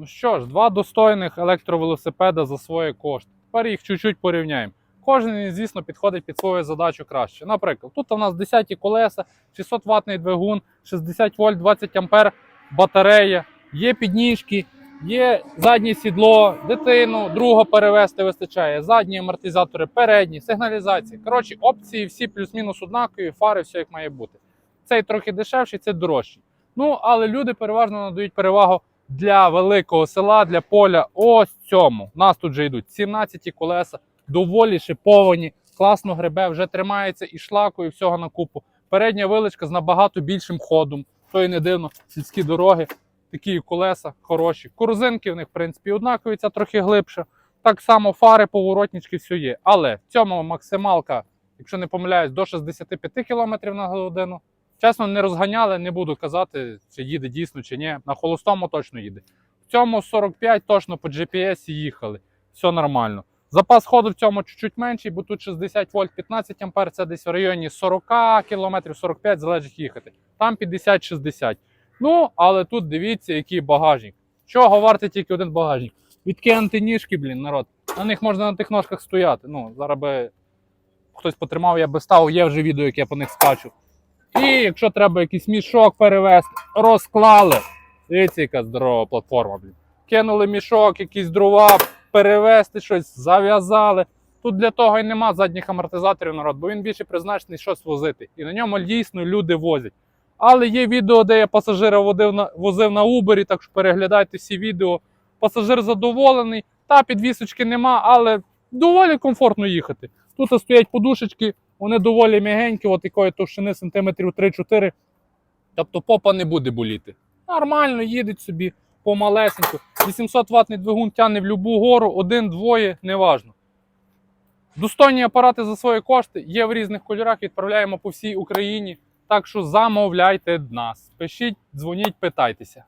Ну що ж, два достойних електровелосипеда за свої кошти. Тепер їх чуть-чуть порівняємо. Кожен, звісно, підходить під свою задачу краще. Наприклад, тут у нас 10 колеса, 600 ватний двигун, 60 вольт, 20 ампер батарея, є підніжки, є заднє сідло, дитину, друга перевезти вистачає, задні амортизатори, передні, сигналізації. Коротше, опції всі плюс-мінус однакові, фари, все як має бути. Цей трохи дешевший, цей дорожчий. Ну, але люди переважно надають перевагу для великого села, для поля. Ось цьому. У нас тут вже йдуть 17 колеса, доволі шиповані, класно гребе, вже тримається і шлаку, і всього на купу. Передня виличка з набагато більшим ходом. То і не дивно, сільські дороги, такі колеса хороші. Корзинки в них, в принципі, однакові, ця трохи глибша. Так само фари, поворотнички, все є. Але в цьому максималка, якщо не помиляюсь, до 65 км на годину. Чесно, не розганяли, не буду казати, чи їде дійсно, чи ні. На холостому точно їде. В цьому 45 точно по GPS їхали. Все нормально. Запас ходу в цьому чуть-чуть менший, бо тут 60 вольт 15 ампер, це десь в районі 40 км, 45 залежить їхати. Там 50-60. Ну, але тут дивіться, який багажник. Чого вартий тільки один багажник? Відкинути ніжки, блін, народ. На них можна на тих ножках стояти. Ну, зараз би хтось потримав, я би ставив, є вже відео, як я по них скачу. І якщо треба якийсь мішок перевезти, розклали. Дивіться, яка здорова платформа, блін. Кинули мішок, якісь дрова, перевезти щось, зав'язали. Тут для того і нема задніх амортизаторів народ, бо він більше призначений щось возити. І на ньому дійсно люди возять. Але є відео, де я пасажира водив на, возив на Uber, так що переглядайте всі відео. Пасажир задоволений, та підвісочки нема, але доволі комфортно їхати. Тут стоять подушечки, вони доволі м'ягенькі, от якої товщини сантиметрів 3-4. Тобто попа не буде боліти. Нормально їдуть собі помалесенько. 800 ватний двигун тягне в будь-яку гору, один-двоє, неважно. Достойні апарати за свої кошти є в різних кольорах, відправляємо по всій Україні. Так що замовляйте нас. Пишіть, дзвоніть, питайтеся.